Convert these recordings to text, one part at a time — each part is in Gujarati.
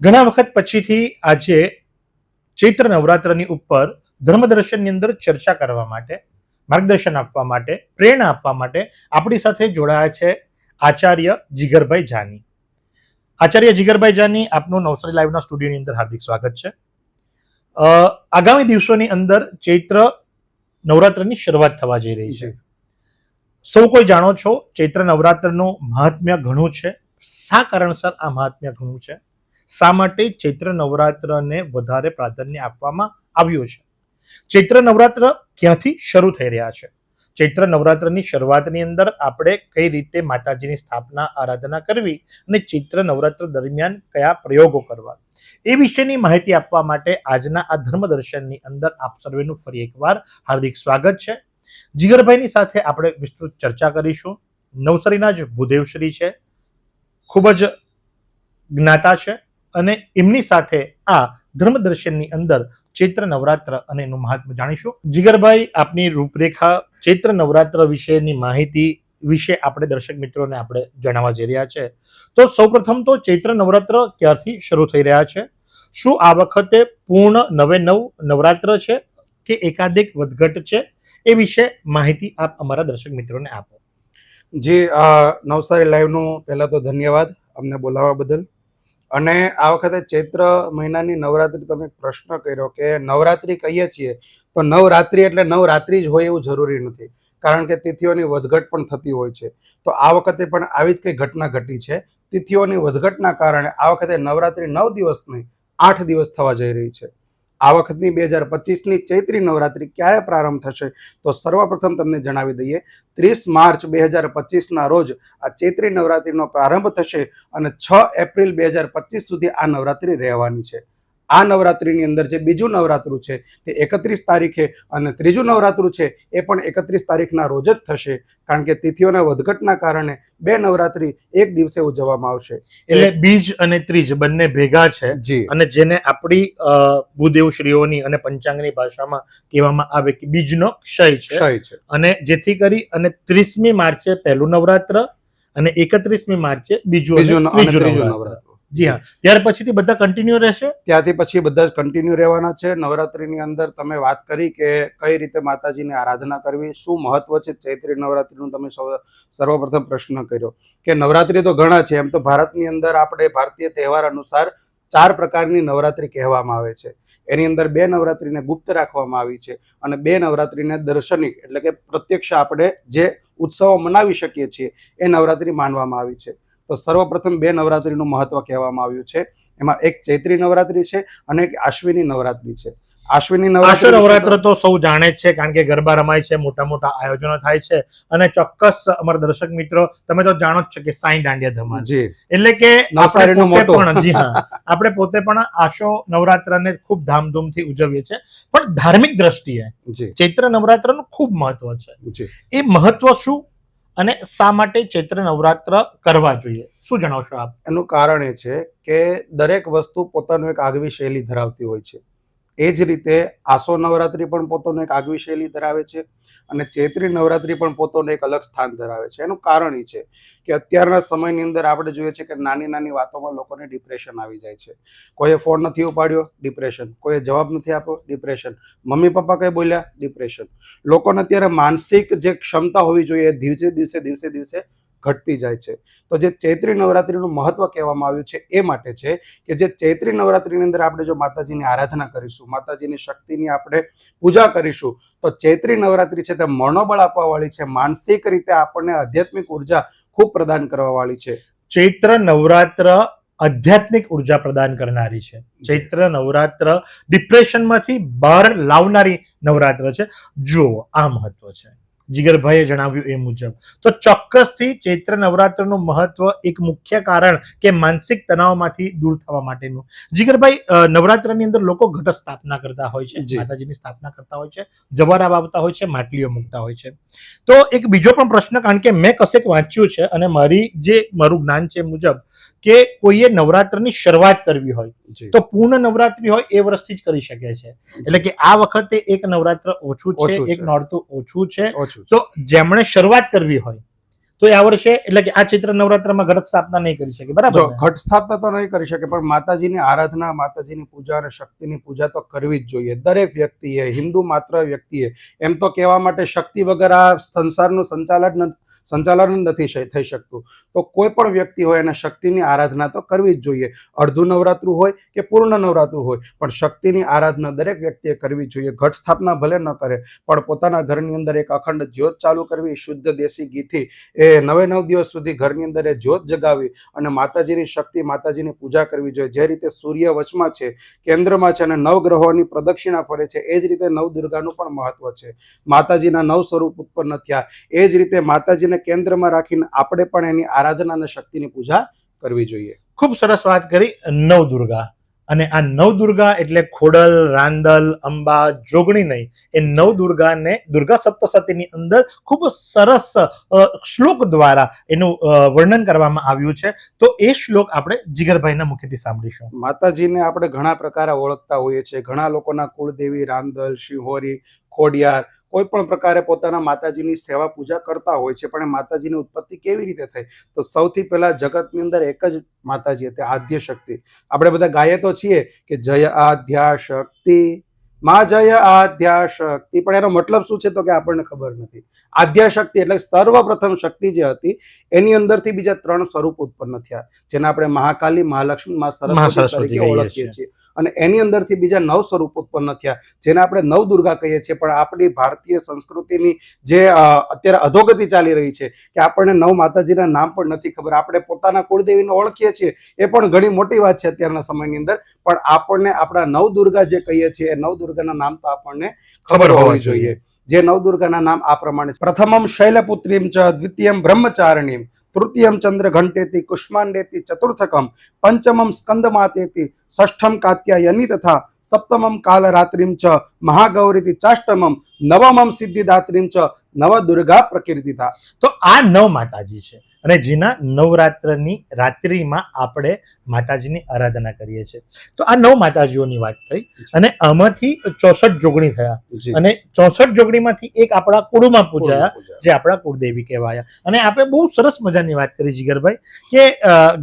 ઘણા વખત પછીથી આજે ચૈત્ર નવરાત્રની ઉપર ધર્મદર્શનની અંદર ચર્ચા કરવા માટે માર્ગદર્શન આપવા માટે પ્રેરણા આપવા માટે આપણી સાથે જોડાયા છે આચાર્ય જીગરભાઈ જાની. આચાર્ય જીગરભાઈ જાની આપનું નવસારી લાઈવના સ્ટુડિયોની અંદર હાર્દિક સ્વાગત છે. આગામી દિવસોની અંદર ચૈત્ર નવરાત્રની શરૂઆત થવા જઈ રહી છે. સૌ કોઈ જાણો છો ચૈત્ર નવરાત્રનું મહાત્મ્ય ઘણું છે. શા કારણસર આ મહાત્મ્ય ઘણું છે? શા માટે ચૈત્ર નવરાત્રને વધારે પ્રાધાન્ય આપવામાં આવ્યું છે? ચૈત્ર નવરાત્ર ક્યાંથી શરૂ થઈ રહ્યા છે? ચૈત્ર નવરાત્રની શરૂઆતની અંદર આપણે કઈ રીતે માતાજીની સ્થાપના, આરાધના કરવી અને ચૈત્ર નવરાત્ર દરમિયાન કયા પ્રયોગો કરવા? એ વિશેની માહિતી આપવા માટે આજના આ ધર્મદર્શનની અંદર આપ સર્વેનું ફરી એકવાર હાર્દિક સ્વાગત છે. જીગરભાઈની સાથે આપણે વિસ્તૃત ચર્ચા કરીશું. નવસારીના જ ભૂદેવશ્રી છે. ખૂબ જ જ્ઞાતા છે. અને એમની સાથે આ ધર્મદર્શનની અંદર ચૈત્ર નવરાત્ર અને એનું મહાત્મ્ય જાણીશું. જીગરભાઈ, આપની રૂપરેખા ચૈત્ર નવરાત્ર વિશેની માહિતી વિશે આપણે દર્શક મિત્રોને આપણે જણાવવા જઈ રહ્યા છે. તો સૌપ્રથમ તો ચૈત્ર નવરાત્ર ક્યારથી શરૂ થઈ રહ્યા છે? શું આ વખતે પૂર્ણ નવે નવ નવરાત્ર છે કે એકાધિક વધઘટ છે? એ વિશે માહિતી આપ અમારા દર્શક મિત્રોને આપો. જી નવસારી લાઈવનું પહેલાં તો ધન્યવાદ અમને બોલાવવા બદલ. અને આ વખતે ચૈત્ર મહિનાની નવરાત્રી તમે પ્રશ્ન કર્યો કે નવરાત્રી કહીએ છીએ, તો નવરાત્રી એટલે નવરાત્રી જ હોય એવું જરૂરી નથી. કારણ કે તિથિઓની વધઘટ પણ થતી હોય છે. તો આ વખતે પણ આવી જ કંઈ ઘટના ઘટી છે. તિથિઓની વધઘટના કારણે આ વખતે નવરાત્રી નવ દિવસ નહીં, આઠ દિવસ થવા જઈ રહી છે. આ વખતની બે હજાર પચીસની ચૈત્રી નવરાત્રી ક્યારે પ્રારંભ થશે તો સર્વપ્રથમ તમને જણાવી દઈએ. ત્રીસ માર્ચ બે હજાર પચીસના રોજ આ ચૈત્રી નવરાત્રિનો પ્રારંભ થશે અને છ એપ્રિલ બે હજાર પચીસ સુધી આ નવરાત્રિ રહેવાની છે. આ નવરાત્રિની અંદર જે બીજું નવરાત્રું છે તે એકત્રીસ તારીખે અને ત્રીજું નવરાત્રું છે એ પણ એકત્રીસ તારીખના રોજ જ થશે. કારણ કે તિથિઓના વધઘટના કારણે બે નવરાત્રી એક દિવસે ઉજવવામાં આવશે. એટલે બીજ અને ત્રીજ બંને ભેગા છે જી. અને જેને આપણી ભૂદેવશ્રીઓની અને પંચાંગની ભાષામાં કહેવામાં આવે કે બીજનો ક્ષય છે. ક્ષય છે. અને જેથી કરી અને ત્રીસમી માર્ચે પહેલું નવરાત્ર અને એકત્રીસમી માર્ચે બીજું બીજું નવરાત્રું. જી હા. ત્યાર પછીથી બધા કન્ટિન્યુ રહેશે? ત્યાંથી પછી બધા જ કન્ટિન્યુ રહેવાના છે. નવરાત્રિની અંદર તમે વાત કરી કે કઈ રીતે માતાજીની આરાધના કરવી, શું મહત્વ છે ચૈત્રી નવરાત્રિનું તમે સર્વપ્રથમ પ્રશ્ન કર્યો કે નવરાત્રિ તો ઘણા છે. એમ તો ભારતની અંદર આપણે ભારતીય તહેવાર અનુસાર ચાર પ્રકારની નવરાત્રિ કહેવામાં આવે છે. એની અંદર બે નવરાત્રિને ગુપ્ત રાખવામાં આવી છે અને બે નવરાત્રિને દર્શનિક એટલે કે પ્રત્યક્ષ આપણે જે ઉત્સવો મનાવી શકીએ છીએ એ નવરાત્રિ માનવામાં આવી છે. તો સર્વપ્રથમ બે નવરાત્રિનું મહત્વ કહેવામાં આવ્યું છે. એમાં એક ચૈત્રી નવરાત્રિ છે અને એક આશ્વિની નવરાત્રિ છે. આશ્વિની આશો નવરાત્ર તો સૌ જાણે છે કારણ કે ગરબા રમાય છે મોટા મોટા આયોજનો થાય છે અને ચોક્કસ અમારા દર્શક મિત્રો તમે તો જાણો જ છો કે સાઈ દાંડિયા ધમા જી. એટલે કે આપણે પોતે પણ જી હા. આપણે પોતે પણ આશો નવરાત્રને ખૂબ ધામધૂમથી ઉજવીએ છીએ. પણ ધાર્મિક દ્રષ્ટિએ ચૈત્ર નવરાત્રનું ખૂબ મહત્વ છે. એ મહત્વ શું? અને શા માટે ચૈત્ર નવરાત્ર કરવા જોઈએ? શું જણાવશો આપ? એનું કારણ એ છે કે દરેક વસ્તુ પોતાનું એક આગવી શૈલી ધરાવતી હોય છે. એ જ રીતે આસો નવરાત્રિ પણ પોતાનું એક આગવી શૈલી ધરાવે છે અને ચૈત્રી નવરાત્રિ પણ પોતાનું એક અલગ સ્થાન ધરાવે છે. એનું કારણ એ છે કે અત્યારના સમયની અંદર આપણે જોઈએ છે કે નાની નાની વાતોમાં લોકોને ડિપ્રેશન આવી જાય છે. કોઈએ ફોન નથી ઉપાડ્યો ડિપ્રેશન કોઈએ જવાબ નથી આપ્યો ડિપ્રેશન મમ્મી પપ્પા કંઈ બોલ્યા ડિપ્રેશન લોકોને અત્યારે માનસિક જે ક્ષમતા હોવી જોઈએ દિવસે દિવસે દિવસે દિવસે ઘટતી જાય છે. તો જે ચૈત્રી નવરાત્રીનું મહત્વ કહેવામાં આવ્યું છે એ માટે છે કે જે ચૈત્રી નવરાત્રીની અંદર આપણે જો માતાજીની આરાધના કરીશું માતાજીની શક્તિની આપણે પૂજા કરીશું તો ચૈત્રી નવરાત્રી છે તે મનોબળ આપવાવાળી છે માનસિક રીતે આપણને આધ્યાત્મિક ઊર્જા ખૂબ પ્રદાન કરવાવાળી છે. ચૈત્ર નવરાત્ર આધ્યાત્મિક ઊર્જા પ્રદાન કરનારી છે. ચૈત્ર નવરાત્ર ડિપ્રેશનમાંથી બહાર લાવનારી નવરાત્ર છે. જુઓ આ મહત્વ છે. જીગરભાઈએ જણાવ્યું એ મુજબ. તો ચોક્કસથી ચૈત્ર નવરાત્રનું મહત્વ એક મુખ્ય કારણ કે માનસિક તણાવમાંથી દૂર થવા માટેનું. જીગરભાઈ નવરાત્રની અંદર લોકો ઘટ સ્થાપના કરતા હોય છે માતાજીની સ્થાપના કરતા હોય છે જવારા વાવતા હોય છે માટલીઓ મૂકતા હોય છે. તો એક બીજો પણ પ્રશ્ન કારણ કે મેં કશેક વાંચ્યું છે અને મારી જે મારું જ્ઞાન છે મુજબ કે કોઈએ નવરાત્રની શરૂઆત કરવી હોય. તો પૂર્ણ નવરાત્રી હોય એ વર્ષથી જ કરી શકે છે. એટલે કે આ વખતે એક નવરાત્ર ઓછું છે એક. નોરતું ઓછું છે. તો જેમણે શરૂઆત કરવી હોય તો આ વર્ષે એટલે કે આ ચિત્ર નવરાત્રમાં ઘટ સ્થાપના નહીં કરી શકે. બરાબર ઘટ સ્થાપના તો નહીં કરી શકે પણ માતાજીની આરાધના માતાજીની પૂજા અને શક્તિની પૂજા તો કરવી જ જોઈએ. દરેક વ્યક્તિએ હિન્દુ માત્ર વ્યક્તિએ એમ તો કહેવા માટે શક્તિ વગર આ સંસારનું સંચાલન ન- સંચાલન નથી થઈ શકતું. તો કોઈ પણ વ્યક્તિ હોય એને શક્તિની આરાધના તો કરવી જ જોઈએ. અડધું નવરાત્રું હોય કે પૂર્ણ નવરાત્રું હોય, પણ શક્તિની આરાધના દરેક વ્યક્તિએ કરવી જોઈએ. ઘટ સ્થાપના ભલે ન કરે, પણ પોતાના ઘરની અંદર એક અખંડ જ્યોત ચાલુ કરવી, શુદ્ધ દેશી ઘીથી એ નવે નવ દિવસ સુધી ઘરની અંદર એ જ્યોત જગાવી અને માતાજીની શક્તિ, માતાજીની પૂજા કરવી જોઈએ. જે રીતે સૂર્ય વચમાં છે, કેન્દ્રમાં છે અને નવ ગ્રહોની પ્રદક્ષિણા ફરે છે, એ જ રીતે નવ દુર્ગાનું પણ મહત્વ છે. માતાજીના નવ સ્વરૂપ ઉત્પન્ન થયા. એ જ રીતે માતાજીને કેન્દ્રમાં રાખીને આપણે પણ એની આરાધના અને શક્તિની પૂજા કરવી જોઈએ. ખૂબ સરસ વાત કરી નવ દુર્ગા. અને આ નવ દુર્ગા એટલે ખોડલ રાંદલ અંબા જોગણી નહીં. એ નવ દુર્ગાને દુર્ગા સપ્તસતીની અંદર ખૂબ સરસ શ્લોક દ્વારા એનું વર્ણન કરવામાં આવ્યું છે. તો એ શ્લોક આપણે જીગરભાઈના મુખેથી સાંભળીશું. માતાજીને આપણે ઘણા પ્રકારે ઓળખતા હોઈએ છીએ. ઘણા લોકોના કુળદેવી રાંદલ શિહોરી ખોડિયાર કોઈ પણ પ્રકારે પોતાના માતાજીની સેવા પૂજા કરતા હોય છે, પણ માતાજીની ઉત્પત્તિ કેવી રીતે થઈ? તો સૌથી પહેલા જગતની અંદર એક જ માતાજી હતી, આદ્ય શક્તિ. આપણે બધા ગાઈએ તો છીએ કે જય આદ્યા શક્તિ. મા જય આદ્યા શક્તિ. પણ એનો મતલબ શું છે તો કે આપણને ખબર નથી. આદ્યા શક્તિ એટલે સર્વપ્રથમ શક્તિ જે હતી એની અંદરથી બીજા ત્રણ સ્વરૂપ ઉત્પન્ન થયા જેને આપણે મહાકાલી મહાલક્ષ્મી મા સરસ્વતી સરસ્વતી તરીકે ઓળખીએ છીએ. અને એની અંદરથી બીજા નવ સ્વરૂપ ઉત્પન્ન થયા જેને આપણે નવ દુર્ગા કહીએ છીએ પણ આપણી ભારતીય સંસ્કૃતિની જે અત્યારે અધોગતિ ચાલી રહી છે કે આપણને નવ માતાજીના નામ પણ નથી ખબર આપણે પોતાના કુળદેવીને ઓળખીએ છીએ એ પણ ઘણી મોટી વાત છે અત્યારના સમયની અંદર પણ આપણને આપણા નવ દુર્ગા જે કહીએ છીએ એ નવ દુર્ગાના નામ તો આપણને ખબર હોવી જોઈએ. જે નવદુર્ગાના નામ આ પ્રમાણે છે. પ્રથમમ શૈલપુત્રીમ ચ, દ્વિતીયમ બ્રહ્મચારિણીમ, તૃતીયમ ચંદ્ર ઘંટેતી કુષ્માંડેતી, ચતુર્થકમ પંચમમ સ્કંદમાતેતી, ષષ્ઠમ કાત્યાયની તથા સપ્તમમ કાલરાત્રિમ ચ, મહાગૌરીતિ, ચાષ્ટમમ નવમમ સિદ્ધિદાત્રીમ ચ, નવદુર્ગા પ્રકીર્તિતા. તો આ નવ માતાજી છે. અને જેના નવરાત્રની રાત્રિમાં આપણે માતાજીની આરાધના કરીએ છીએ. તો આ નવ માતાજીઓની વાત થઈ અને આમાંથી ચોસઠ જોગણી થયા અને ચોસઠ જોગણીમાંથી એક આપણા કુળમાં પૂજાયા જે આપણા કુળદેવી કહેવાયા. અને આપણે બહુ સરસ મજાની વાત કરી જીગરભાઈ કે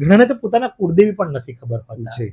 ઘણાને તો પોતાના કુળદેવી પણ નથી ખબર હોતા. જી.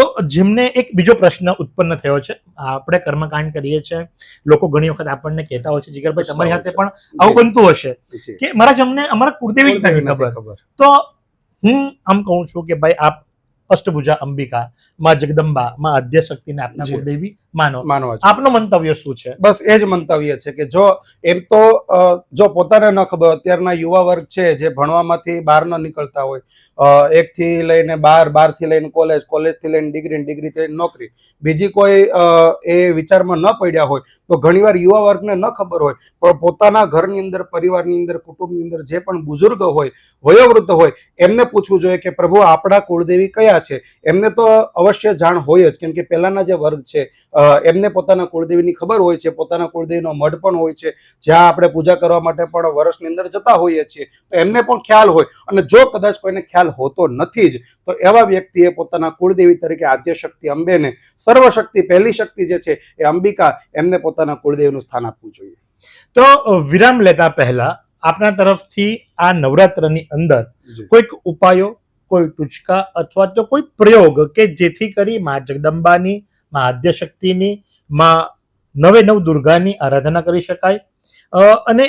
તો જેમને એક બીજો પ્રશ્ન ઉત્પન્ન થયો છે આપણે કર્મકાંડ કરીએ છીએ લોકો ઘણી વખત આપણને કહેતા હોય છે જીગરભાઈ તમારી સાથે પણ આવું બનતું હશે કે મારા જમને અમારા કુળદેવી જ નથી ખબર. તો હું આમ કહું છું કે ભાઈ આપ અષ્ટભુજા અંબિકા માં જગદંબા માં આદ્યશક્તિને આપના જી. કુળદેવી માનો માનવા આપનું મંતવ્ય શું છે? બસ એ જ મંતવ્ય છે કે જો એમ તો જો પોતાને ન ખબર અત્યારના યુવા વર્ગ છે જે ભણવામાંથી બહાર ન નીકળતા હોય એક એકથી લઈને બાર બારથી લઈને કોલેજ કોલેજથી લઈને ડિગ્રી ડિગ્રી થી નોકરી બીજી કોઈ એ વિચારમાં ન પડ્યા હોય તો ઘણીવાર યુવા વર્ગને ન ખબર હોય પણ પોતાના ઘરની અંદર પરિવારની અંદર કુટુંબની અંદર જે પણ બુઝુર્ગ હોય વયોવૃદ્ધ હોય એમને પૂછવું જોઈએ કે પ્રભુ આપણા કુળદેવી કયા છે. એમને તો અવશ્ય જાણ હોય જ. કેમ કે પહેલાના જે વર્ગ છે એમને પોતાના કુળદેવીની ખબર હોય છે પોતાના કુળદેવીનો મઢ પણ હોય છે. જ્યાં આપણે પૂજા કરવા માટે પણ વર્ષની અંદર જતા હોઈએ છીએ. તો એમને પણ ખ્યાલ હોય. અને જો કદાચ કોઈને ખ્યાલ હોતો નથી જ તો એવા વ્યક્તિએ પોતાના કુળદેવી તરીકે આદ્ય શક્તિ અંબેને સર્વશક્તિ પહેલી શક્તિ જે છે એ અંબિકા એમને પોતાના કુળદેવીનું સ્થાન આપવું જોઈએ. તો વિરામ લેતા પહેલા આપના તરફથી આ નવરાત્રની અંદર કોઈક ઉપાયો કોઈ ટૂચકા અથવા તો કોઈ પ્રયોગ કે જેથી કરી માં જગદંબાની, માં આદ્યશક્તિની, માં નવે નવ દુર્ગાની આરાધના કરી શકાય. અને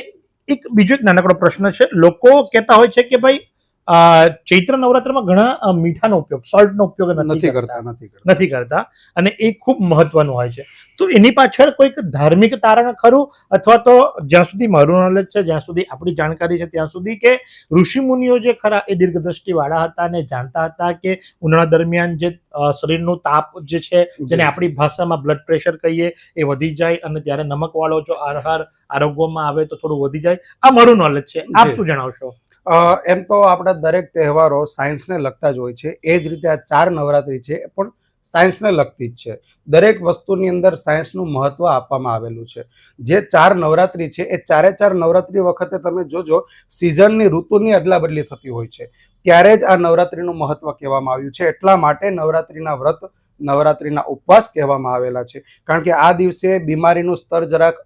એક બીજો એક નાનકડો પ્રશ્ન છે. લોકો કહેતા હોય છે કે ભાઈ ચૈત્ર નવરાત્રમાં ઘણા મીઠાનો ઉપયોગ સોલ્ટનો ઉપયોગ નથી કરતા. નથી કરતા. અને એ ખૂબ મહત્વનું હોય છે. તો એની પાછળ કોઈક ધાર્મિક તારણ ખરું? અથવા તો જ્યાં સુધી મારું નોલેજ છે જ્યાં સુધી આપણી જાણકારી છે ત્યાં સુધી કે ઋષિમુનિઓ જે ખરા એ દીર્ઘદ્રષ્ટિવાળા હતા અને જાણતા હતા કે ઉનાળા દરમિયાન જે શરીરનું તાપ જે છે જેને આપણી ભાષામાં બ્લડ પ્રેશર કહીએ એ વધી જાય અને ત્યારે નમકવાળો જો આહાર આરોગ્યમાં આવે તો થોડું વધી જાય. આ મારું નોલેજ છે. આપ શું જણાવશો? એમ તો આપણા દરેક તહેવારો સાયન્સને લગતા જ હોય છે. એ જ રીતે આ ચાર નવરાત્રી છે પણ સાયન્સને લગતી જ છે. દરેક વસ્તુની અંદર સાયન્સનું મહત્વ આપવામાં આવેલું છે. જે ચાર નવરાત્રી છે એ ચારે ચાર નવરાત્રી વખતે તમે જોજો, સિઝનની ઋતુની અદલા બદલી થતી હોય છે. ત્યારે જ આ નવરાત્રીનું મહત્વ કહેવામાં આવ્યું છે. એટલા માટે નવરાત્રીના વ્રત નવરાત્રિના ઉપવાસ કહેવામાં આવેલા છે. કારણ કે આ દિવસે બીમારીનું સ્તર જરાક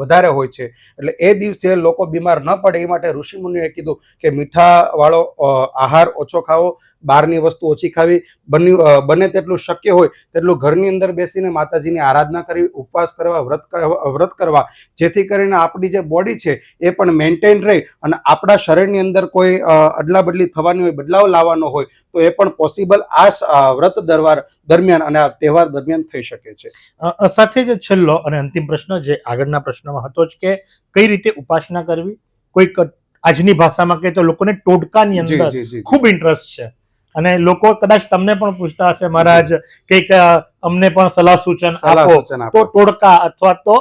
વધારે હોય છે. એટલે એ દિવસે લોકો બીમાર ન પડે એ માટે ઋષિમુનિએ કીધું કે મીઠાવાળો આહાર ઓછો ખાવો, બહારની વસ્તુ ઓછી ખાવી, બન્યું બને તેટલું શક્ય હોય તેટલું ઘરની અંદર બેસીને માતાજીની આરાધના કરવી, ઉપવાસ કરવા, વ્રત વ્રત કરવા, જેથી કરીને આપણી જે બોડી છે એ પણ મેન્ટેન રહે અને આપણા શરીરની અંદર કોઈ અદલાબદલી અદલા બદલી થવાની હોય, બદલાવ લાવવાનો હોય તો એ પણ પોસિબલ આ વ્રત દરબાર દરમિયાન અને આ તહેવાર દરમિયાન થઈ શકે છે. સાથે જ છેલ્લો અને અંતિમ પ્રશ્ન જે આગળના પ્રશ્નમાં હતો જ કે કઈ રીતે ઉપાસના કરવી? કોઈક આજની ભાષામાં કહે તો લોકોને ટોટકાની અંદર ખૂબ ઇન્ટરેસ્ટ છે. અને લોકો કદાચ તમને પણ પૂછતા હશે મહારાજ કંઈક અમને પણ સલાહ સૂચન આપો. તો ટોડકા અથવા તો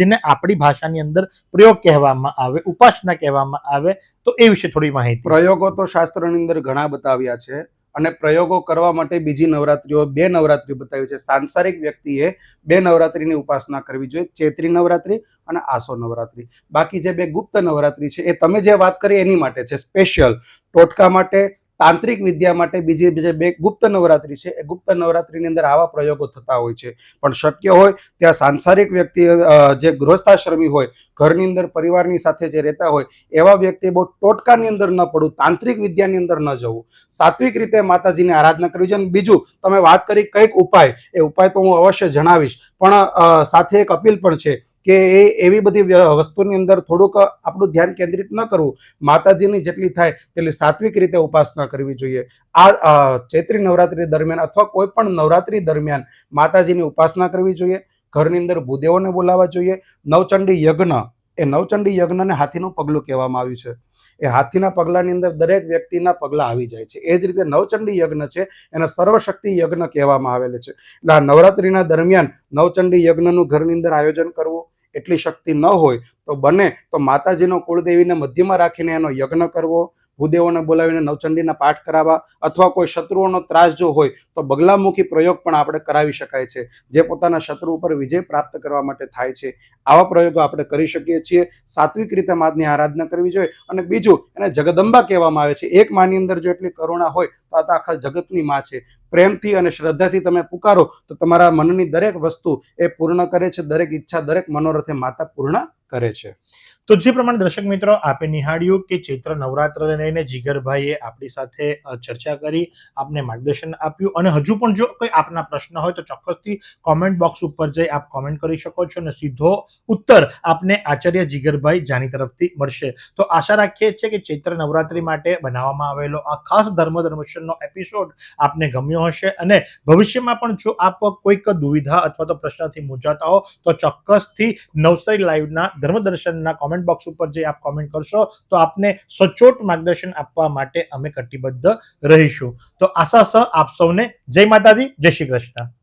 જેને આપણી ભાષાની અંદર પ્રયોગ કહેવામાં આવે ઉપાસના કહેવામાં આવે તો એ વિશે થોડી માહિતી. પ્રયોગો તો શાસ્ત્રની અંદર ઘણા બતાવ્યા છે. અને પ્રયોગો કરવા માટે બીજી નવરાત્રીઓ બે નવરાત્રી બતાવી છે. સાંસારિક વ્યક્તિએ બે નવરાત્રીની ઉપાસના કરવી જોઈએ. ચૈત્રી નવરાત્રી અને આસો નવરાત્રી. બાકી જે બે ગુપ્ત નવરાત્રી છે, એ તમે જે વાત કરી એની માટે છે. સ્પેશિયલ ટોટકા માટે તાંત્રિક વિદ્યા માટે બીજી જે બે ગુપ્ત નવરાત્રી છે, એ ગુપ્ત નવરાત્રીની અંદર આવા પ્રયોગો થતા હોય છે. પણ શક્ય હોય ત્યાં સાંસારિક વ્યક્તિ જે ગૃહસ્થાશ્રમી હોય, ઘરની અંદર પરિવારની સાથે જે રહેતા હોય, એવા વ્યક્તિ બહુ ટોટકાની અંદર ન પડવું, તાંત્રિક વિદ્યાની અંદર ન જવું. સાત્વિક રીતે માતાજીની આરાધના કરવી જોઈએ બીજું, તમે વાત કરી કંઈક ઉપાય, એ ઉપાય તો હું અવશ્ય જણાવીશ. પણ સાથે એક અપીલ પણ છે કે એ એવી બધી વસ્તુની અંદર થોડુંક આપણું ધ્યાન કેન્દ્રિત ન કરવું. માતાજીની જેટલી થાય તેટલી સાત્વિક રીતે ઉપાસના કરવી જોઈએ. આ ચૈત્રી નવરાત્રી દરમિયાન અથવા કોઈ પણ નવરાત્રી દરમિયાન માતાજીની ઉપાસના કરવી જોઈએ. ઘરની અંદર ભૂદેવોને બોલાવવા જોઈએ. નવચંડી યજ્ઞ, એ નવચંડી યજ્ઞને હાથીનું પગલું કહેવામાં આવ્યું છે. એ હાથીના પગલાની અંદર દરેક વ્યક્તિના પગલા આવી જાય છે. એ જ રીતે નવચંડી યજ્ઞ છે, એને સર્વશક્તિ યજ્ઞ કહેવામાં આવેલ છે. એટલે આ નવરાત્રિના દરમિયાન નવચંડી યજ્ઞનું ઘરની અંદર આયોજન કરવું એટલી શક્તિ ન હોય તો બને તો માતાજીનો કુળદેવીને મધ્યમાં રાખીને એનો યજ્ઞ કરવો, ભૂદેવોને બોલાવીને નવચંડીના પાઠ કરાવવા અથવા કોઈ શત્રુઓનો ત્રાસ જો હોય તો બગલામુખી પ્રયોગ પણ આપણે કરાવી શકાય છે. જે પોતાના શત્રુ ઉપર વિજય પ્રાપ્ત કરવા માટે થાય છે. આવા પ્રયોગો આપણે કરી શકીએ છીએ. સાત્વિક રીતે માની આરાધના કરવી જોઈએ અને બીજું એને જગદંબા કહેવામાં આવે છે. એક માની અંદર જો એટલી કરુણા હોય તો આ તો આખા જગતની માં છે. પ્રેમથી અને શ્રદ્ધાથી તમે પુકારો, તો તમારા મનની દરેક વસ્તુ એ પૂર્ણ કરે છે. દરેક ઈચ્છા, દરેક મનોરથે માતા પૂર્ણ કરે છે. તો જે પ્રમાણે દર્શક મિત્રો આપે નિહાળ્યું કે ચૈત્ર નવરાત્રને લઈને જીગરભાઈએ આપણી સાથે ચર્ચા કરી, આપને માર્ગદર્શન આપ્યું અને હજુ પણ જો કોઈ આપના પ્રશ્ન હોય તો ચોક્કસથી કોમેન્ટ બોક્સ ઉપર જઈ આપ કોમેન્ટ કરી શકો છો અને સીધો ઉત્તર આપને આચાર્ય જીગરભાઈ જાની તરફથી મળશે. તો આશા રાખીએ છીએ કે ચૈત્ર નવરાત્રી માટે બનાવવામાં આવેલો આ ખાસ ધર્મ ધર્મશનનો એપિસોડ આપને ગમ્યો હશે અને ભવિષ્યમાં પણ જો આપ કોઈક દુવિધા અથવા તો પ્રશ્નથી મૂંઝાતા હો તો ચોક્કસથી નવસારી લાઈવના ધર્મદર્શનના કોમેન્ટ બોક્સ ઉપર જે આપ કોમેન્ટ કરશો તો આપને સચોટ માર્ગદર્શન આપવા માટે અમે કટિબદ્ધ રહીશું. તો આશા સહ આપ સૌને જય માતાજી, જય શ્રી કૃષ્ણ.